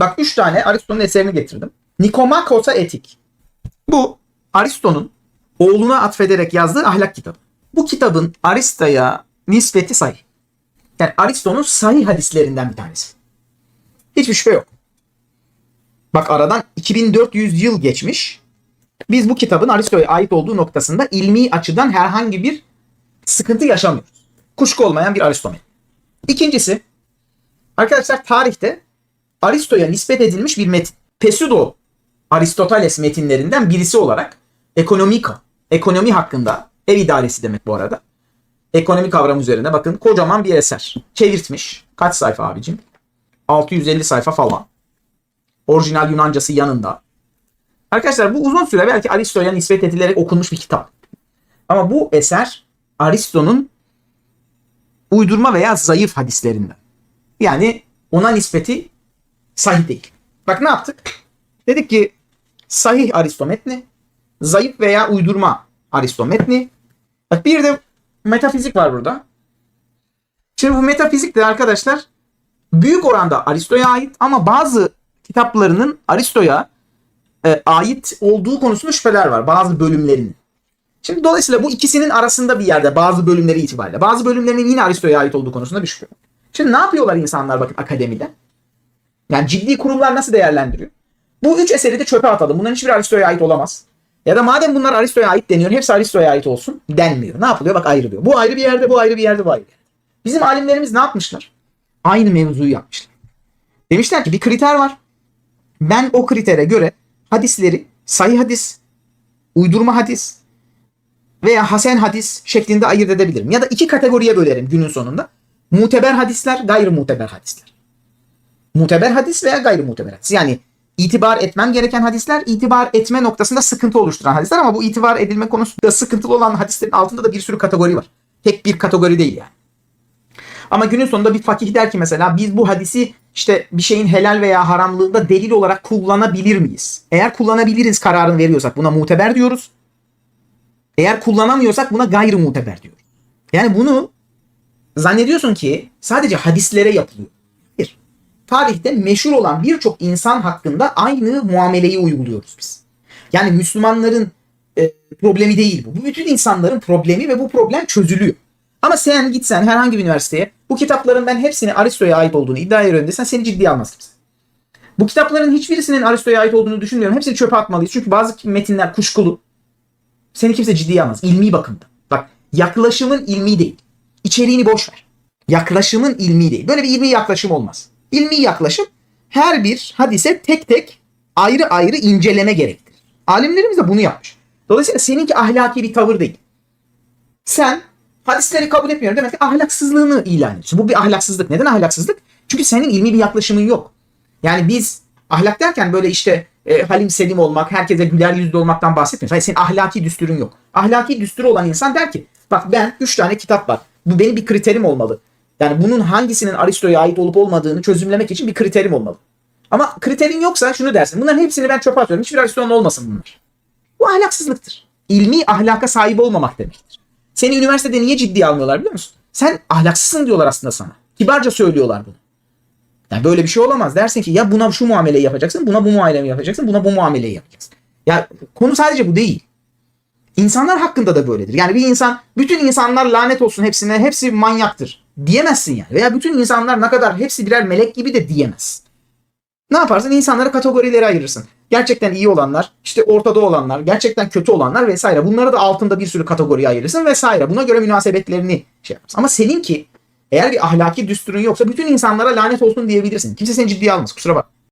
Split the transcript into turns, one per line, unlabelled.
Bak 3 tane Aristo'nun eserini getirdim. Nikomakos'a Etik. Bu Aristo'nun oğluna atfederek yazdığı ahlak kitabı. Bu kitabın Aristo'ya nispeti sahih. Yani Aristo'nun sahih hadislerinden bir tanesi. Hiçbir şüphe yok. Bak aradan 2400 yıl geçmiş. Biz bu kitabın Aristo'ya ait olduğu noktasında ilmi açıdan herhangi bir sıkıntı yaşamıyoruz. Kuşku olmayan bir Aristo metni. İkincisi, arkadaşlar tarihte Aristo'ya nispet edilmiş bir metin. Pseudo Aristoteles metinlerinden birisi olarak ekonomika, ekonomi hakkında ev idaresi demek bu arada. Ekonomi kavramı üzerine bakın kocaman bir eser. Çevirtmiş. Kaç sayfa abicim? 650 sayfa falan. Orijinal Yunancası yanında. Arkadaşlar bu uzun süre belki Aristo'ya nispet edilerek okunmuş bir kitap. Ama bu eser Aristo'nun uydurma veya zayıf hadislerinden. Yani ona nispeti sahih değil. Bak ne yaptık? Dedik ki sahih Aristo zayıf veya uydurma Aristo. Bak bir de metafizik var burada. Şimdi bu metafizik de arkadaşlar büyük oranda Aristo'ya ait ama bazı kitaplarının Aristo'ya e, ait olduğu konusunda şüpheler var. Bazı bölümlerinin. Şimdi dolayısıyla bu ikisinin arasında bir yerde bazı bölümleri itibariyle. Bazı bölümlerinin yine Aristo'ya ait olduğu konusunda bir şüphe. Şimdi ne yapıyorlar insanlar bakın akademide? Yani ciddi kurumlar nasıl değerlendiriyor? Bu üç eseri de çöpe atalım. Bunların hiçbiri Aristo'ya ait olamaz. Ya da madem bunlar Aristo'ya ait deniyor, hepsi Aristo'ya ait olsun denmiyor. Ne yapılıyor? Bak ayrılıyor. Bu ayrı bir yerde, bu ayrı bir yerde, bu ayrı bir yerde. Bizim alimlerimiz ne yapmışlar? Aynı mevzuyu yapmışlar. Demişler ki bir kriter var. Ben o kritere göre hadisleri sayı hadis, uydurma hadis veya hasen hadis şeklinde ayırt edebilirim. Ya da iki kategoriye bölerim günün sonunda. Muteber hadisler, gayri muteber hadisler. Muteber hadis veya gayri muteber hadis. Yani itibar etmem gereken hadisler, itibar etme noktasında sıkıntı oluşturan hadisler ama bu itibar edilme konusunda sıkıntılı olan hadislerin altında da bir sürü kategori var. Tek bir kategori değil yani. Ama günün sonunda bir fakih der ki mesela biz bu hadisi işte bir şeyin helal veya haramlığında delil olarak kullanabilir miyiz? Eğer kullanabiliriz kararını veriyorsak buna muteber diyoruz. Eğer kullanamıyorsak buna gayri muteber diyoruz. Yani bunu zannediyorsun ki sadece hadislere yapılıyor. Tarihte meşhur olan birçok insan hakkında aynı muameleyi uyguluyoruz biz. Yani Müslümanların e, problemi değil bu. Bu bütün insanların problemi ve bu problem çözülüyor. Ama sen gitsen herhangi bir üniversiteye bu kitapların ben hepsini Aristo'ya ait olduğunu iddia ediyorum desen seni ciddiye almaz kimse. Bu kitapların hiçbirisinin Aristo'ya ait olduğunu düşünmüyorum. Hepsini çöpe atmalıyız. Çünkü bazı metinler kuşkulu. Seni kimse ciddiye almaz. İlmi bakımda. Bak yaklaşımın ilmi değil. İçeriğini boş ver. Yaklaşımın ilmi değil. Böyle bir ilmi yaklaşım olmaz. İlmi yaklaşım her bir hadise tek tek ayrı ayrı inceleme gerektirir. Alimlerimiz de bunu yapmış. Dolayısıyla seninki ahlaki bir tavır değil. Sen hadisleri kabul etmiyorum demek ki ahlaksızlığını ilan ediyorsun. Bu bir ahlaksızlık. Neden ahlaksızlık? Çünkü senin ilmi bir yaklaşımın yok. Yani biz ahlak derken böyle işte e, halim selim olmak, herkese güler yüzlü olmaktan bahsetmiyoruz. Hayır senin ahlaki düsturun yok. Ahlaki düsturu olan insan der ki bak ben 3 tane kitap var. Bu benim bir kriterim olmalı. Yani bunun hangisinin Aristo'ya ait olup olmadığını çözümlemek için bir kriterim olmalı. Ama kriterin yoksa şunu dersin. Bunların hepsini ben çöpe atıyorum. Hiçbir Aristo'nun olmasın bunlar. Bu ahlaksızlıktır. İlmi ahlaka sahip olmamak demektir. Seni üniversitede niye ciddiye almıyorlar biliyor musun? Sen ahlaksızsın diyorlar aslında sana. Kibarca söylüyorlar bunu. Yani böyle bir şey olamaz. Dersin ki ya buna şu muameleyi yapacaksın, buna bu muameleyi yapacaksın, buna bu muameleyi yapacaksın. Ya konu sadece bu değil. İnsanlar hakkında da böyledir. Yani bir insan, bütün insanlar lanet olsun hepsine, hepsi manyaktır diyemezsin yani. Veya bütün insanlar ne kadar hepsi birer melek gibi de diyemez. Ne yaparsın? İnsanları kategorilere ayırırsın. Gerçekten iyi olanlar, işte ortada olanlar, gerçekten kötü olanlar vesaire. Bunları da altında bir sürü kategoriye ayırırsın vesaire. Buna göre münasebetlerini şey yaparsın. Ama seninki eğer bir ahlaki düsturun yoksa bütün insanlara lanet olsun diyebilirsin. Kimse seni ciddiye almaz. Kusura bak.